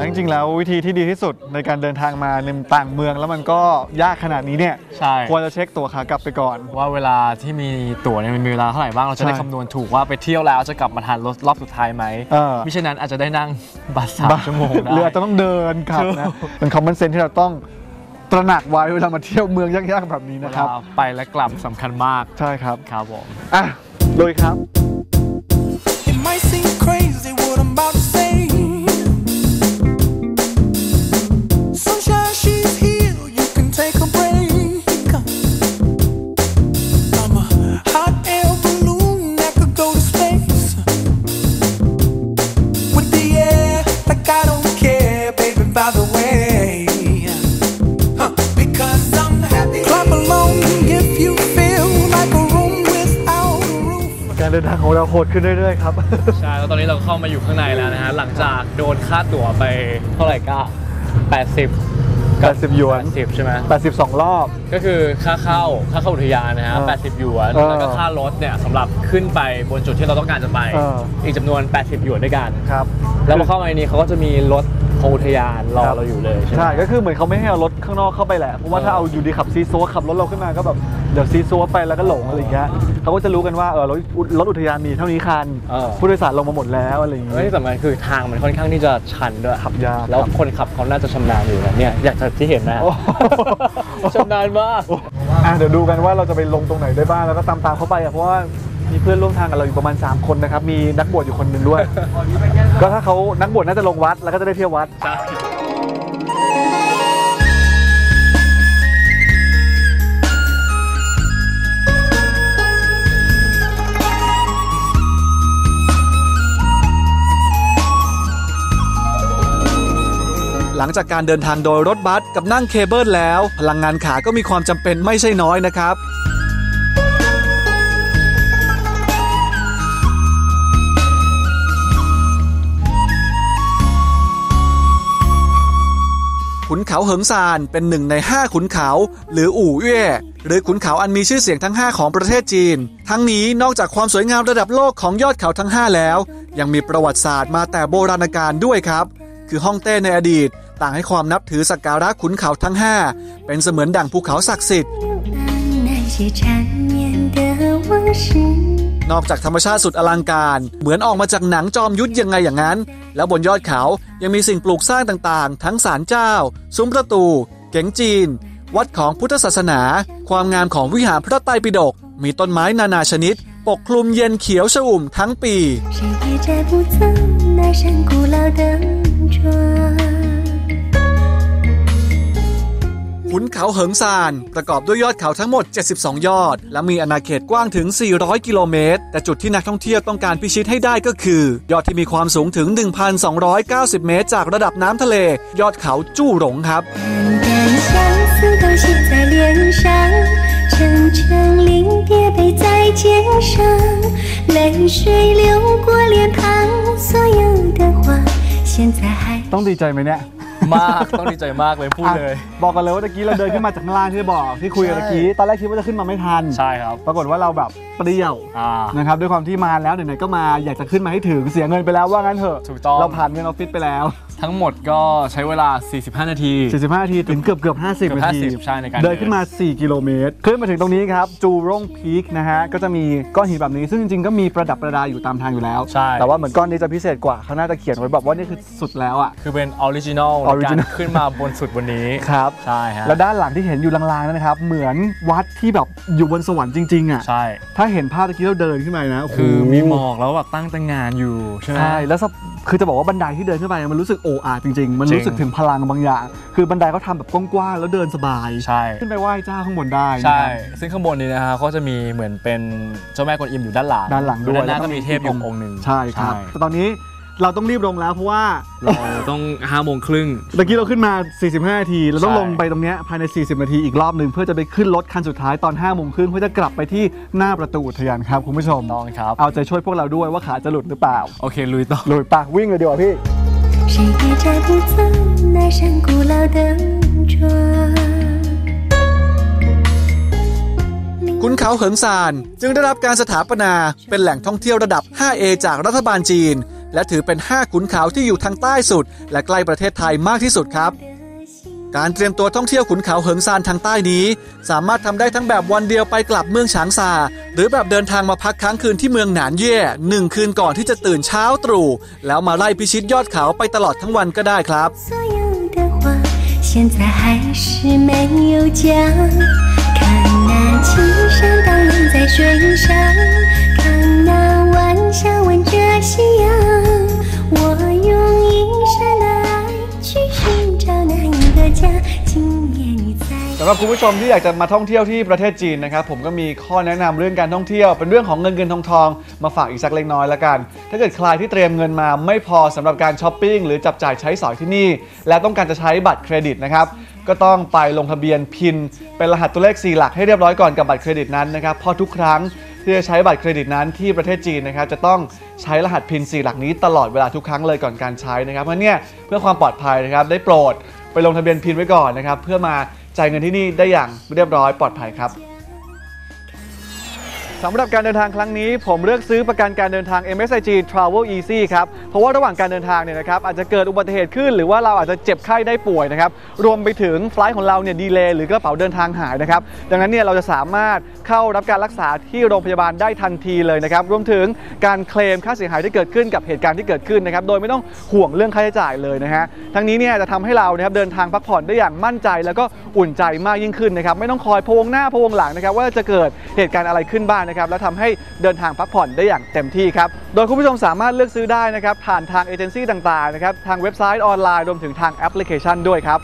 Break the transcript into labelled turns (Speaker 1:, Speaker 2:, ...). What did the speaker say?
Speaker 1: และจริงๆแล้ววิธีที่ดีที่สุดในการเดินทางมาในต่างเมืองแล้วมันก็ยากขนาดนี้เนี่ย
Speaker 2: ใช่
Speaker 1: ควรจะเช็คตั๋วขากลับไปก่อน
Speaker 2: ว่าเวลาที่มีตั๋วเนี่ยมันมีเวลาเท่าไหร่บ้างเราจะได้
Speaker 1: ใช่
Speaker 2: คำนวณถูกว่าไปเที่ยวแล้วจะกลับมาทานรถรอบสุดท้ายไหม
Speaker 1: เออ
Speaker 2: มิฉะนั้นอาจจะได้นั่งบัสสามชั่วโมงได้
Speaker 1: เรืออาจจะต้องเดินกลับนะ
Speaker 2: ถูก
Speaker 1: เป็นคอมมอนเซนที่เราต้องตระหนักไว้เวลามาเที่ยวเมืองยากๆแบบนี้
Speaker 2: เว
Speaker 1: นะครับ
Speaker 2: ลาไปและกลับสำคัญมาก
Speaker 1: ใช่ครับ
Speaker 2: ครับผม
Speaker 1: อะลุยครับ
Speaker 3: It might seem crazy
Speaker 1: เดินทางของเราโหดขึ้นเรื่อยๆครับ
Speaker 2: ใช่แล้วตอนนี้เราเข้ามาอยู่ข้างในแล้วนะฮะ หลังจากโดนค่าตั๋วไปเท่าไหร่ก็80
Speaker 1: 80หยวน
Speaker 2: 80ใช่ไหม
Speaker 1: 82 รอบ
Speaker 2: ก็คือค่าเข้าค่าเข้าอุทยานนะฮะ
Speaker 1: เออ
Speaker 2: 80หยวน
Speaker 1: เออ
Speaker 2: แล้วก็ค่ารถเนี่ยสำหรับขึ้นไปบนจุดที่เราต้องการจะไป
Speaker 1: เออ
Speaker 2: อีกจำนวน 80หยวนด้วยกัน
Speaker 1: ครับ
Speaker 2: แล้วพอเข้ามาในนี้เขาก็จะมีรถ ของอุทยานรอ
Speaker 1: ครับ
Speaker 2: เราอยู่เลยใช่ไหม
Speaker 1: ใช่ก็คือเหมือนเขาไม่ให้เอารถข้างนอกเข้าไปแหละเพราะว่า
Speaker 2: เออ
Speaker 1: ถ้าเอาอยู่ดีขับซีซัวขับรถเราขึ้นมาก็แบบเดี๋ยวซีซัวไปแล้วก็หลงอะไรอย่างเงี้ยเขาก็จะรู้กันว่าเออรถรถอุทยานมีเท่านี้คัน
Speaker 2: เออ
Speaker 1: ผู้โดยสารลงมาหมดแล้วอะไรอย่าง
Speaker 2: แล้ว
Speaker 1: เงี้ย
Speaker 2: ที่สำคัญคือทางมันค่อนข้างที่จะชันด้วย
Speaker 1: ขับยาก
Speaker 2: แล้ว
Speaker 1: ครับ
Speaker 2: คนขับเขาน่าจะชำนาญอยู่นะเนี่ยอยากจะที่เห็นนะ
Speaker 1: โอ้
Speaker 2: ชำนาญมาก
Speaker 1: อะเดี๋ยวดูกันว่าเราจะไปลงตรงไหนได้บ้างแล้วก็ตามตามๆเขาไปอะเพราะว่า มีเพื่อนร่วมทางกับเราอยู่ประมาณ 3 คนนะครับ มีนักบวชอยู่คนหนึ่งด้วย ก็ถ้าเขานักบวชน่าจะลงวัดแล้วก็จะได้เที่ยววัด หลังจากการเดินทางโดยรถบัสกับนั่งเคเบิลแล้ว พลังงานขาก็มีความจำเป็นไม่ใช่น้อยนะครับ ขุนเขาเหิงซานเป็นหนึ่งใน 5 ขุนเขา หรืออู่เย่หรือขุนเขาอันมีชื่อเสียงทั้ง 5 ของประเทศจีน ทั้งนี้นอกจากความสวยงามระดับโลกของยอดเขาทั้ง 5 แล้ว ยังมีประวัติศาสตร์มาแต่โบราณกาลด้วยครับ คือฮ่องเต้ในอดีต ต่างให้ความนับถือสักการะขุนเขาทั้ง 5 เป็นเสมือนดั่งภูเขาศักดิ์สิทธิ์ นอกจากธรรมชาติสุดอลังการ เหมือนออกมาจากหนังจอมยุทธยังไงอย่างนั้น แล้วบนยอดเขายังมีสิ่งปลูกสร้างต่างๆ ทั้งศาลเจ้า ซุ้มประตู เก๋งจีน วัดของพุทธศาสนา ความงามของวิหารพระไตรปิฎกมีต้นไม้นานาชนิด ปกคลุมเย็นเขียวชอุ่มทั้งปี
Speaker 4: 谁也摘不走那扇古老的窗。
Speaker 1: ขุนเขาเหิงซาน ประกอบด้วยยอดเขาทั้งหมด 72 ยอด และมีอาณาเขตกว้างถึง 400 กิโลเมตร แต่จุดที่นักท่องเที่ยวต้องการพิชิตให้ได้ก็คือ ยอดที่มีความสูงถึง 1,290 เมตร จากระดับน้ำทะเล ยอดเขาจู้หลงครับ
Speaker 4: 淡淡相思都写在脸上，层层临别背在肩上，泪水流过脸庞，所有的话现在还
Speaker 1: ต้องดีใจไหมเนี่ย
Speaker 2: มากต้องดีใจมากเลยพูดเลย
Speaker 1: อะบอกกันเลยว่าตะกี้เราเดินขึ้นมาจากข้างล่างที่บอกที่คุยกันตะกี้ตอนแรกคิดว่าจะขึ้นมาไม่ทัน
Speaker 2: ใช่ครับ
Speaker 1: ปรากฏว่าเราแบบเปรี้ยว
Speaker 2: อ่า
Speaker 1: นะครับด้วยความที่มาแล้วไหนๆก็มาอยากจะขึ้นมาให้ถึงเสียเงินไปแล้วว่างั้นเถอะ
Speaker 2: ถูกต้อง
Speaker 1: เราผ่านเงินออฟฟิศไปแล้ว
Speaker 2: ทั้งหมดก็ใช้เวลา 45 นาที
Speaker 1: 45นาทีถึงเกือบเกือบ50
Speaker 2: เกือบ
Speaker 1: นาที
Speaker 2: 50ใช่ในการ
Speaker 1: เดินขึ้นมา 4 กิโลเมตร ขึ้นมาถึงตรงนี้ครับ จูร่งพีคนะฮะ ก็จะมีก้อนหินแบบนี้ ซึ่งจริงๆ ก็มีประดับประดาอยู่ตามทางอยู่แล้ว
Speaker 2: ใช่
Speaker 1: แต่ว่าเหมือนก้อนนี้จะพิเศษกว่าเขาน่าจะเขียนไว้แบบว่านี่คือสุดแล้วอะ
Speaker 2: คือเป็นออริจินอลในการ
Speaker 1: Original
Speaker 2: ขึ้นมาบนสุดบนนี้
Speaker 1: ครับ
Speaker 2: ใช่ฮะ
Speaker 1: แล้วด้านหลังที่เห็นอยู่ลางๆนั่นนะครับ เหมือนวัดที่แบบอยู่บนสวรรค์จริงๆอะ
Speaker 2: ใช่
Speaker 1: ถ้าเห็นภาพตะกี้เราเดินขึ้นไปนะโโห
Speaker 2: คือมีหมอกแล้วแบบตั้งแต่งานอยู่ ใช่ไหม
Speaker 1: ใช่ แล้วสภคือจะบอกว่าบันไดที่เดินขึ้นไปมันรู้สึกโอ้อาจริง ๆ มันรู้สึกถึงพลังบางอย่าง คือบันไดเขาทำแบบกว้างๆแล้วเดินสบาย
Speaker 2: ใช่
Speaker 1: ขึ้นไปไหว้เจ้าข้างบนได้นะ
Speaker 2: ใช่
Speaker 1: ครับ
Speaker 2: ซึ่งข้างบนนี้นะฮะก็จะมีเหมือนเป็นเจ้าแม่กวนอิมอยู่ด้านหลัง
Speaker 1: ด้านหลังด้วย
Speaker 2: ด้านหน้า
Speaker 1: แล้วก็
Speaker 2: ก็
Speaker 1: มี
Speaker 2: มีเทพอยู่องค์หนึ่ง
Speaker 1: ใช่ครับแต่ตอนนี้เราต้องรีบลงแล้วเพราะว่า
Speaker 2: เราต้องห้าโมงครึ่ง
Speaker 1: เมื่อกี้เราขึ้นมา 45 นาที เราต้อง
Speaker 2: ใช่
Speaker 1: ลงไปตรงเนี้ยภายใน 40 นาทีอีกรอบหนึ่งเพื่อจะไปขึ้นรถคันสุดท้ายตอน5โมงครึ่งเพื่อจะกลับไปที่หน้าประตูอุทยานครับคุณผู้ชม
Speaker 2: ต้องครับ
Speaker 1: เอาใจช่วยพวกเราด้วยว่าขาจะหลุดหรือเปล่า
Speaker 2: โอเค ลุยต่อ
Speaker 1: ลุยปะวิ่งเลยดีกว่าพี่
Speaker 4: 谁也摘不走那扇古老的窗。
Speaker 1: ขุนเขาเหิงซานจึงได้รับการสถาปนาเป็นแหล่งท่องเที่ยวระดับ 5A จากรัฐบาลจีน และถือเป็น 5 ขุนเขาที่อยู่ทางใต้สุด และใกล้ประเทศไทยมากที่สุดครับ การเตรียมตัวท่องเที่ยวขุนเขาเหิงซานทางใต้นี้ สามารถทำได้ทั้งแบบวันเดียวไปกลับเมืองฉางซา หรือแบบเดินทางมาพักค้างคืนที่เมืองหนานเย่หนึ่งคืนก่อนที่จะตื่นเช้าตรู่แล้วมาไล่พิชิตยอดเขาไปตลอดทั้งวันก็ได้ครับ หรับคุณผู้ชมที่อยากจะมาท่องเที่ยวที่ประเทศจีนนะครับผมก็มีข้อแนะนำเรื่องการท่องเที่ยว เป็นเรื่องของเงินเงินทองทองมาฝากอีกสักเล็กน้อยละกัน ถ้าเกิดใครที่เตรียมเงินมาไม่พอสำหรับการช้อปปิ้งหรือจับจ่ายใช้สอยที่นี่ และต้องการจะใช้บัตรเครดิตนะครับก็ต้องไปลงทะเบียนพิน เป็นรหัสตัวเลข 4 หลักให้เรียบร้อยก่อนกับบัตรเครดิตนั้นนะครับเพราะทุกครั้งที่จะใช้บัตรเครดิตนั้นที่ประเทศจีนนะครับจะต้องใช้รหัสพิน 4 หลักนี้ตลอดเวลาทุกครั้งเลยก่อนการใช้นะครับเพราะเนี่ยเพื่อความปลอดภัยนะครับได้โปรด ไปลงทะเบียนพินไว้ก่อนนะครับ เพื่อมาจ่ายเงินที่นี่ได้อย่างเรียบร้อยปลอดภัยครับ สำหรับการเดินทางครั้งนี้ผมเลือกซื้อประกันการเดินทาง MSIG Travel Easy ครับ เพราะว่าระหว่างการเดินทางเนี่ยนะครับอาจจะเกิดอุบัติเหตุขึ้น หรือว่าเราอาจจะเจ็บไข้ได้ป่วยนะครับรวมไปถึงไฟล์ของเราเนี่ยดีเลย์หรือกระเป๋าเดินทางหายนะครับดังนั้นเนี่ยเราจะสามารถเข้ารับการรักษาที่โรงพยาบาลได้ทันทีเลยนะครับรวมถึงการเคลมค่าเสียหายที่เกิดขึ้นกับเหตุการณ์ที่เกิดขึ้นนะครับโดยไม่ต้องห่วงเรื่องค่าใช้จ่ายเลยนะฮะทั้งนี้เนี่ยจะทำให้เรานะครับเดินทางพักผ่อนได้อย่างมั่นใจ แล้วก็อุ่นใจมากยิ่งขึ้นนะครับไม่ต้องคอยพวงหน้าพวงหลังนะครับว่าจะเกิดเหตุการณ์อะไรขึ้นบ้างนะครับและทำให้เดินทางพักผ่อนได้อย่างเต็มที่ครับ โดยคุณผู้ชมสามารถเลือกซื้อได้นะครับผ่านทางเอเจนซี่ต่างๆนะครับทางเว็บไซต์ออนไลน์รวมถึงทางแอปพลิเคชันด้วยครับ